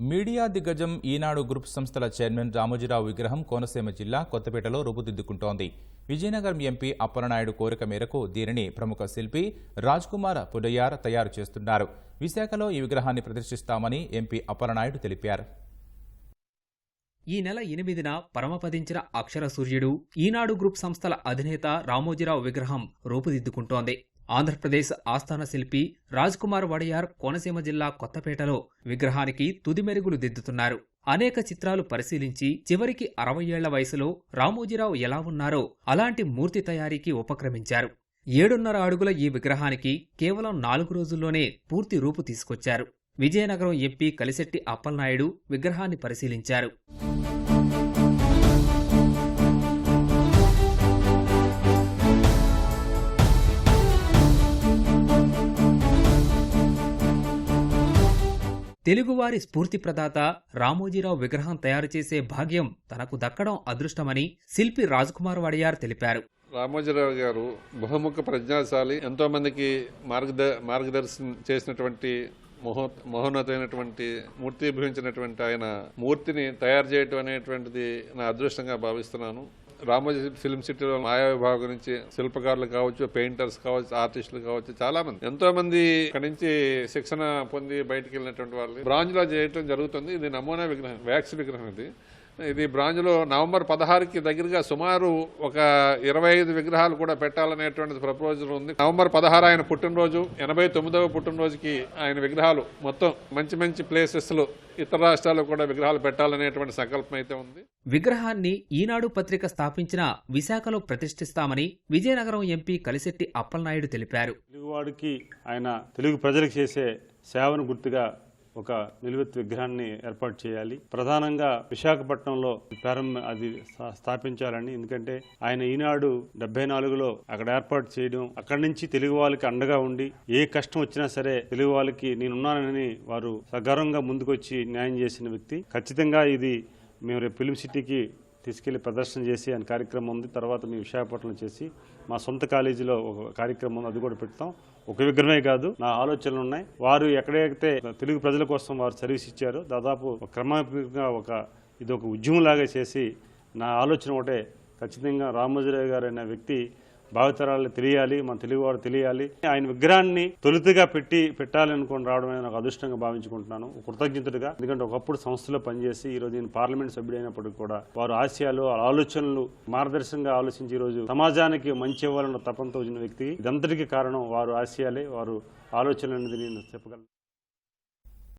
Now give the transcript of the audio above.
Media దిగ్గజం Eenadu group సంస్థల chairman Ramoji Rao విగ్రహం కోనసీమ జిల్లా కొత్తపేటలో రూపుదిద్దుకుంటోంది విజయనగరం ఎంపీ అప్పలనాయుడు కోరిక మేరకు దీనిని ప్రముఖ శిల్పి రాజ్కుమార్ కుమార్ పుడయార్ తయారు చేస్తున్నారు. విశాఖలో ఈ విగ్రహాన్ని ప్రదర్శిస్తామని ఎంపీ అప్పలనాయుడు తెలిపారు. ఈ నెల ఎనిమిదిన పరమపదించిన అక్షర సూర్యుడు ఈనాడు గ్రూప్ సంస్థల అధినేత రామోజీరావు విగ్రహం రూపుదిద్దుకుంటోంది. ఆంధ్రప్రదేశ్ ఆస్థాన శిల్పి రాజ్ కుమార్ వడయార్ కోనసీమ జిల్లా కొత్తపేటలో విగ్రహానికి తుది మెరుగులు దిద్దుతున్నారు. అనేక చిత్రాలు పరిశీలించి చివరికి అరవై ఏళ్ళ వయసులో రామోజీరావు ఎలా ఉన్నారో అలాంటి మూర్తి తయారీకి ఉపక్రమించారు. ఏడున్నర అడుగుల ఈ విగ్రహానికి కేవలం నాలుగు రోజుల్లోనే పూర్తి రూపు తీసుకొచ్చారు. విజయనగరం ఎంపీ కలిశెట్టి అప్పలనాయుడు విగ్రహాన్ని పరిశీలించారు. తెలుగువారి స్ఫూర్తి ప్రదాత రామోజీరావు విగ్రహం తయారు చేసే భాగ్యం తనకు దక్కడం అదృష్టమని శిల్పి రాజ్కుమార్ వడియార్ తెలిపారు. రామోజీరావు గారు బహుముఖ ప్రజ్ఞాశాలి ఎంతో మందికి మార్గద మార్గదర్శనం చేసినటువంటి మహో మహోన్నతమైనటువంటి మూర్తిభవించినటువంటి ఆయన మూర్తిని తయారు చేయటం అనేటువంటిది నా అదృష్టంగా భావిస్తున్నాను. రామోజీ ఫిల్మ్ సిటీలో ఆయా విభాగం నుంచి శిల్పకారులు కావచ్చు పెయింటర్స్ కావచ్చు ఆర్టిస్టులు కావచ్చు చాలా మంది. ఎంతో మంది ఇక్కడ నుంచి శిక్షణ పొంది బయటికి వెళ్ళినటువంటి వాళ్ళు బ్రాంజ్లో చేయటం జరుగుతుంది. ఇది నమూనా విగ్రహం వ్యాక్స్ విగ్రహం ఇది. ఇది బ్రాంజ్లో నవంబర్ పదహారుకి దగ్గరగా సుమారు ఒక ఇరవై ఐదు విగ్రహాలు కూడా పెట్టాలనేటువంటి ప్రపోజల్ ఉంది. నవంబర్ పదహారు ఆయన పుట్టినరోజు ఎనభై తొమ్మిదవ పుట్టినరోజుకి ఆయన విగ్రహాలు మొత్తం మంచి మంచి ప్లేసెస్లో ఇతర రాష్ట్రాల్లో కూడా విగ్రహాలు పెట్టాలనేటువంటి సంకల్పం అయితే ఉంది. విగ్రహాన్ని ఈనాడు పత్రిక స్థాపించిన విశాఖలో ప్రతిష్ఠిస్తామని విజయనగరం ఎంపీ కలిశెట్టి అప్పలనాయుడు తెలిపారు. తెలుగువాడికి ఆయన తెలుగు ప్రజలకు చేసే సేవను గుర్తుగా ఒక నిలువెత్తు విగ్రహాన్ని ఏర్పాటు చేయాలి. ప్రధానంగా విశాఖపట్నంలో ప్రారంభ అది స్థాపించాలని ఎందుకంటే ఆయన ఈనాడు డెబ్బై నాలుగులో అక్కడ ఏర్పాటు చేయడం అక్కడి నుంచి తెలుగు వాళ్ళకి అండగా ఉండి ఏ కష్టం వచ్చినా సరే తెలుగు వాళ్ళకి నేనున్నానని వారు సగర్వంగా ముందుకొచ్చి న్యాయం చేసిన వ్యక్తి. ఖచ్చితంగా ఇది మేము రేపు ఫిలిం సిటీకి తీసుకెళ్ళి ప్రదర్శన చేసి ఆయన కార్యక్రమం ఉంది. తర్వాత మేము విశాఖపట్నం చేసి మా సొంత కాలేజీలో ఒక కార్యక్రమం ఉంది. అది కూడా పెడతాం. ఒక విగ్రహమే కాదు నా ఆలోచనలు ఉన్నాయి. వారు ఎక్కడైతే తెలుగు ప్రజల కోసం వారు సర్వీస్ ఇచ్చారో దాదాపు క్రమంగా క్రమాత్మకంగా ఒక ఇది ఒక ఉద్యమంలాగా చేసి నా ఆలోచన ఒకటే ఖచ్చితంగా రామోజీరావు గారు అనే వ్యక్తి భావితరాలు తెలియాలి మన తెలుగువారు తెలియాలి. ఆయన విగ్రహాన్ని తొలుతగా పెట్టి పెట్టాలి రావడమే రావడం అనేది నాకు అదృష్టంగా భావించుకుంటున్నాను. కృతజ్ఞతగా ఎందుకంటే ఒకప్పుడు సంస్థలో పనిచేసి ఈ రోజు నేను పార్లమెంట్ సభ్యుడైనప్పటికీ కూడా వారు ఆశయాలు ఆలోచనలు మార్గదర్శకంగా ఆలోచించి ఈరోజు రోజు సమాజానికి మంచి ఇవ్వాలన్న తపంతో వచ్చిన వ్యక్తి. ఇదంతటికీ కారణం వారు ఆశయాలే వారు ఆలోచనలు అనేది నేను చెప్పగలను.